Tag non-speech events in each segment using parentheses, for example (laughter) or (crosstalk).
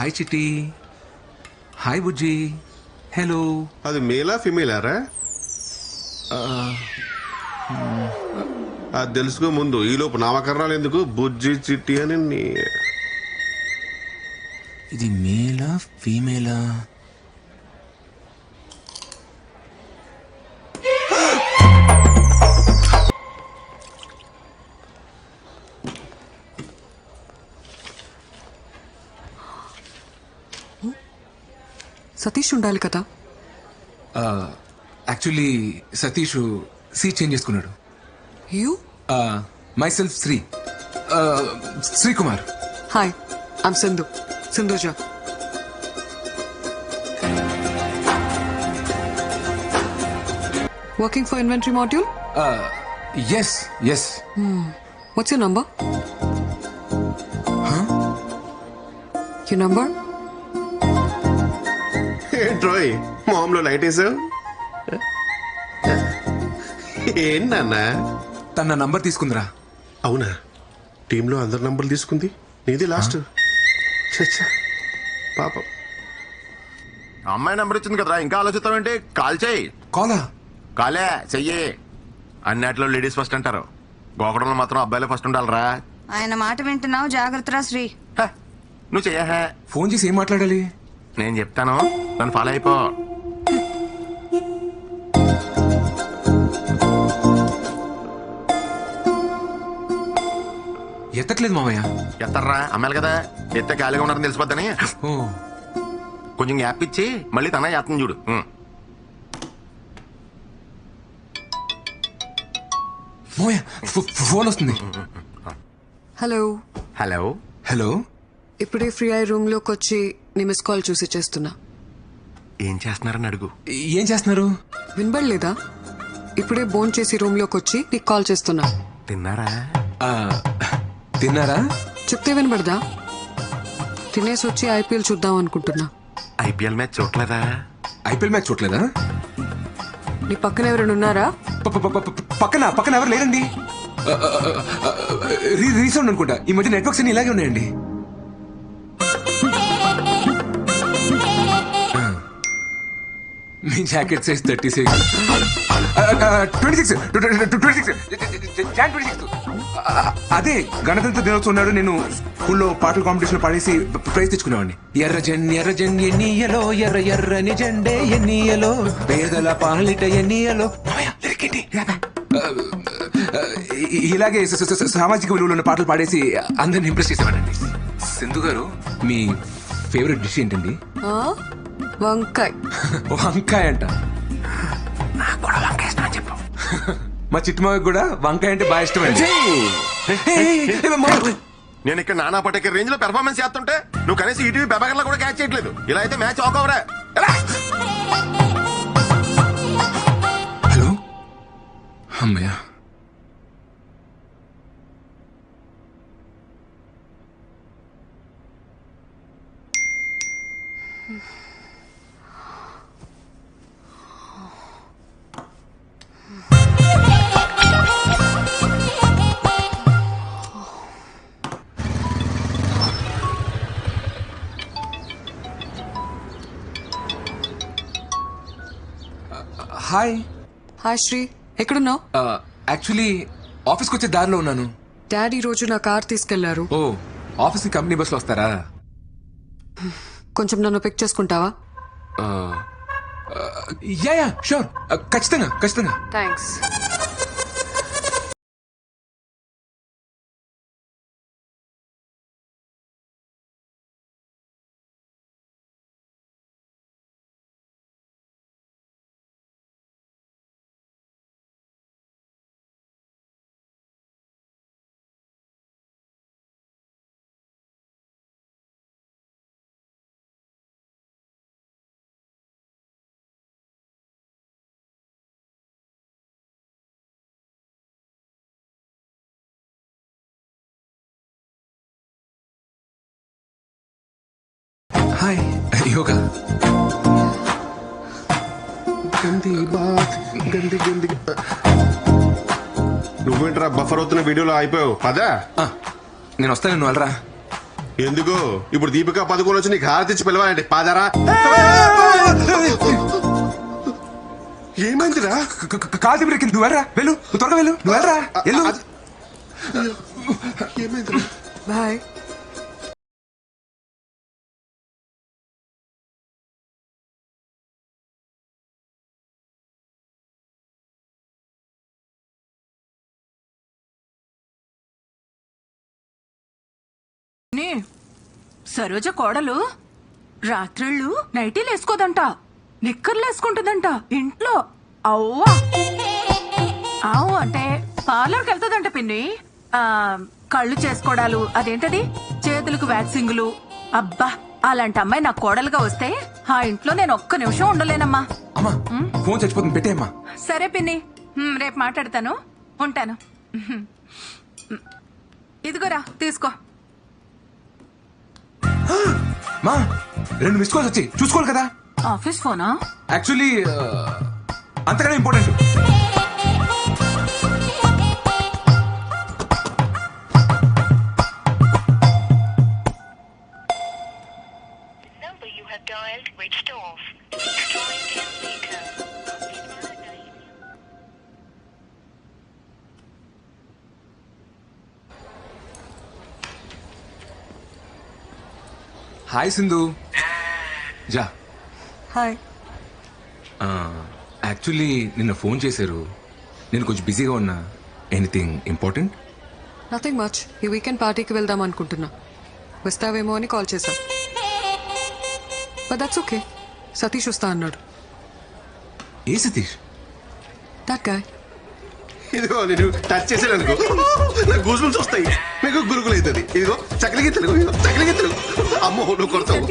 Hi చిట్టి hi బుజ్జి hello అది మేలా ఫిమేలారా? అది తెలుసుకో ముందు ఈలోపు నామకరణాలు ఎందుకు? బుజ్జి చిట్టి అని ఇది మేలా ఫీమేలా? సతీష్ ఉండాలి కదా? యాక్చువల్లీ సతీష్ సీట్ చేంజ్ చేసుకున్నాడు. You? My self Sri. Srikumar. Hi I'm Sindhu Sindhuja working for inventory module S S what's your number you number ఏంట్రోయ్? మామూలు లైట్ వేసావు? ఏంటన్నా తన నంబర్ తీసుకుందిరా. అవునా? టీంలో అందరి నంబర్లు తీసుకుంది? నీది లాస్ట్. చచ్చా పాపం. అమ్మాయి నెంబర్ ఇచ్చింది కదరా. ఇంకా ఆలోచిస్తావేంటి కాల్ చేయి. కాలా? కాలే చెయ్యి. అన్నిట్లో లేడీస్ ఫస్ట్ అంటారు. గోకడంలో మాత్రం అబ్బాయిలే ఫస్ట్ ఉండాలిరా. ఆయన మాట వింటున్నావు జాగ్రత్తరా శ్రీ. హ, నువ్వు చెయ్యహే ఫోన్ చేసి ఏం మాట్లాడాలి? నేను చెప్తాను. నన్ను ఫాలో అయిపో. ఎత్తట్లేదు మామయ్య ఎత్తారా అమ్మాయిలు కదా. ఎత్తే ఖాళీగా ఉన్నారని తెలిసిపోద్దని. ఓ. కొంచెం గ్యాప్ ఇచ్చి మళ్ళీ తన ఎత్తం చూడు. ఉం. మామయ్య ఫో- ఫోన్ వస్తుంది. హలో. హలో. హలో. ఇప్పుడే ఫ్రీ అయ్యి రూమ్లోకి వచ్చి నీ మిస్ కాల్ చూసి చేస్తున్నా. ఏం చేస్తున్నారని అడుగు. ఏం చేస్తున్నారు? వినబడలేదా? ఇప్పుడే బోన్ చేసి రూమ్లోకి వచ్చి నీకు కాల్ చేస్తున్నా. తిన్నారా? తిన్నారా? చెప్తే వినబడదా? తినేసి వచ్చి ఐపీఎల్ చూద్దాం అనుకుంటున్నా. ఐపీఎల్ మ్యాచ్ చూడలేదా? ఐపీఎల్ మ్యాచ్ చూడలేదా? నీ పక్కన ఎవరైనా ఉన్నారా? పక్కన పక్కన ఎవరు లేరండి? రీసౌండ్ అనుకుంటా. ఈ మధ్య నెట్వర్క్స్ అన్ని ఇలాగే ఉన్నాయండి. మీ jacket size thirty six twenty six twenty six Jan twenty six అదే గణతంత్ర దినోత్సవం నాడు నేను స్కూల్లో పాటల కాంపిటీషన్ పాడేసి ప్రైజ్ తెచ్చుకునేవాడిని. ఎర్ర జన్ ఎర్ర జన్ ఎన్నియలో ఎర్ర ఎర్రని జెండే ఎన్నియలో పేదల పాలిట ఎన్నియలో uh, uh, ఇలాగే సామాజిక విలువలు ఉన్న పాటలు పాడేసి అందరిని ఇంప్రెస్ చేసేవాడండి సింధు గారు మీ ఫేవరెట్ డిష్ ఏంటండి? వంకాయ్. (laughs) వంకాయ అంట. కూడా వంకాయ ఇష్టం అని చెప్పు. మా చిట్టుమావికి కూడా వంకాయ అంటే బాగా ఇష్టం అండి. నేను ఇక్కడ నానా పటేకర్ రేంజ్లో పెర్ఫార్మెన్స్ చేస్తుంటే నువ్వు కనీసం ఈటీవీ పెబగర్లో కూడా క్యాచ్ చేయట్లేదు. ఇలా అయితే మ్యాచ్ ఆక్ అవరా హలో? అమ్మయ్యా. హాయ్. హాయ్ శ్రీ. ఎక్కడున్నావు? యాక్చువల్లీ ఆఫీస్కి వచ్చే దారిలో ఉన్నాను. డాడీ రోజు నా కార్ తీసుకెళ్ళారు. ఓ ఆఫీస్కి కంపెనీ బస్సులో వస్తారా? కొంచెం నన్ను పిక్ చేసుకుంటావా? Yeah yeah sure. ఖచ్చితంగా ఖచ్చితంగా. థ్యాంక్స్ హాయ్ యోగా గంది బాత్ గంది గంది నువ్వేంట్రా బఫర్ అవుతున్న వీడియోలో అయిపోయావు పదా? నేను వస్తాను నువ్వు వెళ్ళరా. ఎందుకు? ఇప్పుడు దీపిక పదుకొని వచ్చి నీకు హారతి ఇచ్చి పిలవాలంటే పాదారా? ఏమైందిరా? కాదు బ్రేక్ నువ్వు వెళ్ళరా? వెళ్ళు. త్వరగా వెళ్ళు. నువ్వు వెళ్ళరా? వెళ్ళు. ఏమైందిరా? బాయ్ సరోజ కోడలు? రాత్రిళ్ళు నైటీలు వేసుకోదంట. నిక్కర్లు వేసుకుంటుందంట ఇంట్లో. అవ్వా. అవు అంటే పార్లర్కి వెళ్తుందంట పిన్ని. ఆ, కళ్ళు చేసుకోవడాలు అదేంటది? చేతులకు వ్యాక్సింగులు. అబ్బా అలాంటి అమ్మాయి నా కోడలుగా వస్తే ఆ ఇంట్లో నేను ఒక్క నిమిషం ఉండలేనమ్మా. అమ్మా ఫోన్ చచ్చిపోతుంది. పెట్టేయమ్మా. సరే పిన్ని. హ్మ్, రేపు మాట్లాడతాను. ఉంటాను. ఇదిగోరా తీసుకో. మా రెండు మిస్ కాల్స్ వచ్చి చూసుకోవాలి కదా? ఆఫీస్ ఫోనా యాక్చువల్లీ అంతకన్నా ఇంపార్టెంట్ హాయ్ సింధు జా హాయ్ యాక్చువల్లీ నిన్న ఫోన్ చేశారు. నేను కొంచెం బిజీగా ఉన్నా. ఎనీథింగ్ ఇంపార్టెంట్ నథింగ్ మచ్ ఈ వీకెండ్ పార్టీకి వెళ్దాం అనుకుంటున్నా. వస్తావేమో అని కాల్ చేశా. బట్ దట్స్ ఓకే సతీష్ వస్తా అన్నాడు. ఏ సతీష్? దట్ గాయ్ ఇదిగో నేను టచ్ చేశాను అనుకో. నాకు గూజులు వస్తాయి. మీకు గురుకులు అవుతుంది. ఇదిగో చక్కలికి తెలుగు ఇదిగో చక్కలికి తెలుగు అమ్మో నువ్వు కొడతావు.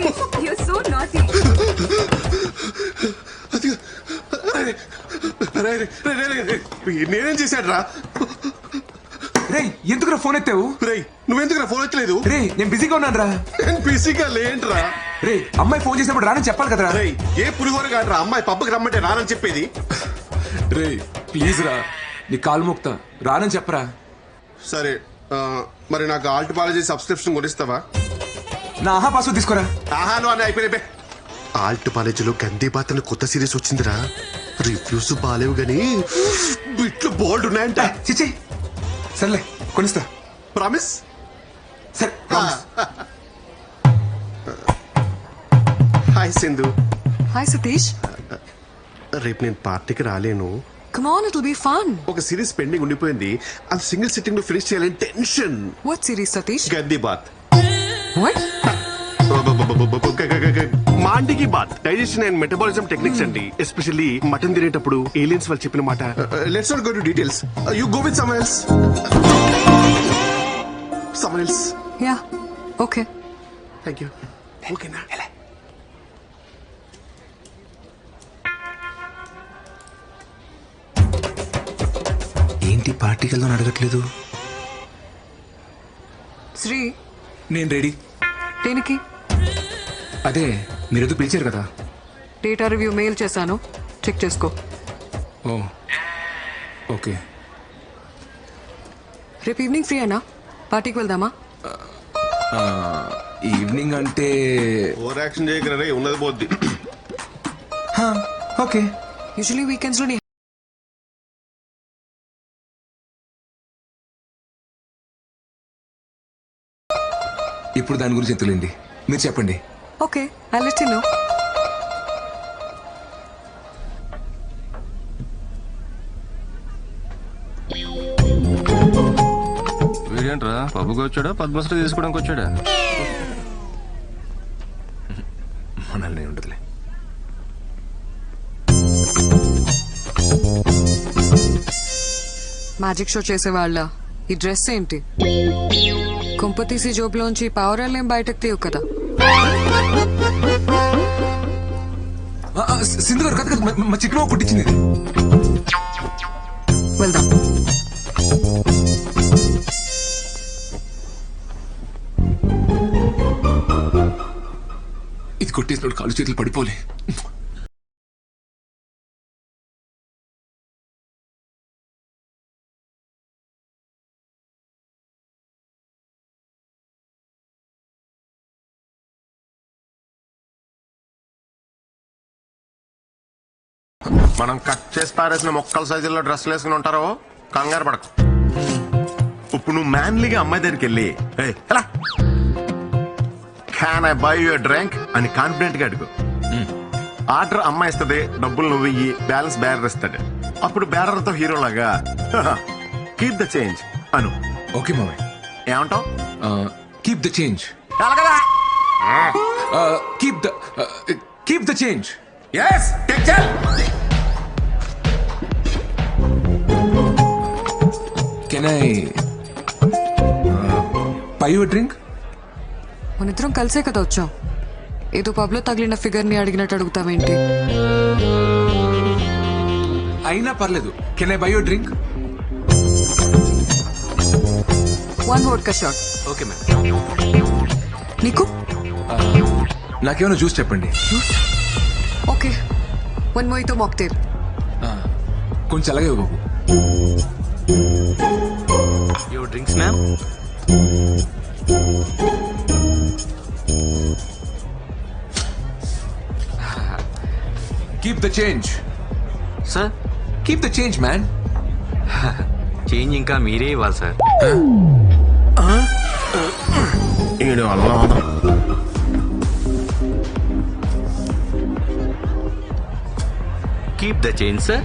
నేనేం చేశాడు రా రే ఎందుకు ఫోన్ ఎత్తావు? రేయ్ నువ్వెందుకు నా ఫోన్ ఎత్తలేదు? రే నేను బిజీగా ఉన్నాను రా నేను బిజీగా లేంట్రా రే అమ్మాయి ఫోన్ చేసినప్పుడు రానని చెప్పాలి కదరా. రేయ్ ఏ పులిహోర కాదురా అమ్మాయి పబ్బకి రమ్మంటే రానని చెప్పేది. రే ప్లీజ్ రా. నీ కాలు మోక్తా. రానని చెప్పరా? సరే మరి నాకు ఆల్ట్ పాలజీ సబ్స్క్రిప్షన్ కొనిస్తావా? నా ఆహా పాస్వర్డ్ తీసుకోరా. ఆహాను అని అయిపోయినాయి ఆల్ట్ కాలేజీలో గందే బాత్ అని కొత్త సిరీస్ వచ్చిందిరా. రివ్యూస్ బాలేవు గాని బిట్లు బోల్డ్ ఉన్నాయంట. చిచ్చి. సర్లే కొనిస్తా. ప్రామిస్? సరే. హాయ్ సింధు. హాయ్ సతీష్. రేపు నేను పార్టీకి రాలేను. Come on it will be fun ఒక సిరీస్ పెండింగ్ ఉండిపోయింది. అది సింగిల్ సిట్టింగ్లో ఫినిష్ చేయాలని టెన్షన్. వాట్ సిరీస్ సతీష్ గంది బాత్. వాట్ మాండికి బాత్. డైజెషన్ అండ్ మెటబాలిజం టెక్నిక్స్ అండి. ఎస్పెషల్లీ మటన్ తినేటప్పుడు ఏలియన్స్ వాళ్ళు చెప్పిన మాట. Let's not go to details you go with some else some else yeah okay thank you ఓకేనా ఏంటి పార్టీకి వెళ్దాం అడగట్లేదు? శ్రీ. నేను రెడీ. దేనికి? అదే మీరు ఎందుకు పిలిచారు కదా? డేటా రివ్యూ మెయిల్ చేశాను. చెక్ చేసుకో. Oh okay. రేపు ఈవినింగ్ ఫ్రీ అయినా పార్టీకి వెళ్దామా? ఈవినింగ్ అంటే ఓవర్ యాక్షన్ చేయగలరా ఉన్నది పోద్ది. హా, ఓకే. యూజువలీ వీకెండ్స్లో నీ ఇప్పుడు దాని గురించి ఎత్తులేండి. మీరు చెప్పండి. Okay I let you know వీడేంట్రా? పబ్బుకి వచ్చాడా? పద్మశ్రీ తీసుకోవడానికి వచ్చాడా? మనల్ని ఉండదులే. మ్యాజిక్ షో చేసేవాళ్ళ. ఈ డ్రెస్ ఏంటి? కుంపతీసి జోబులోంచి పావురాలేం బయటకు తీయవు కదా. సింధు గారు కదా మా- చిక్కులో కుట్టించింది. వెళ్దాం. ఇది కొట్టేసినప్పుడు కాలు చేతులు పడిపోలే. మనం కట్ చేసి పారేసిన మొక్కల సైజుల్లో డ్రెస్సులు వేసుకుని ఉంటారో కంగారు పడకు. ఇప్పుడు నువ్వు మ్యాన్లీగా అమ్మాయి దగ్గరికి వెళ్ళి "ఏయ్, ఎలా? Can I buy your drink అని కాన్ఫిడెంట్గా అడుగు. ఆర్డర్ అమ్మాయి ఇస్తుంది డబ్బులు నువ్వు ఇయ్యి బ్యాలెన్స్ బ్యారర్ ఇస్తాడు అప్పుడు బ్యారర్తో హీరో లాగా కీప్ ద చేంజ్ అను. ఓకే మామయ్య. ఏమంటావు? Keep the change keep the keep the change yes take can I buy drink? మన ఇద్దరం కలిసే కదా వచ్చాం. ఏదో పబ్లో తగిలిన ఫిగర్ని అడిగినట్టు అడుగుతావేంటి? అయినా పర్లేదు. Can I buy your drink? One vodka shot. Okay ma'am. నీకు? నాకేమైనా జ్యూస్ చెప్పండి. ఓకే. వన్ మోయితో మాక్టేల్ కొంచెం అలాగే బాబు. Keep the change sir keep the change man change ఇంకా మీరే ఇవ్వాలి సార్ వల్ల కీప్ ద చేంజ్ సార్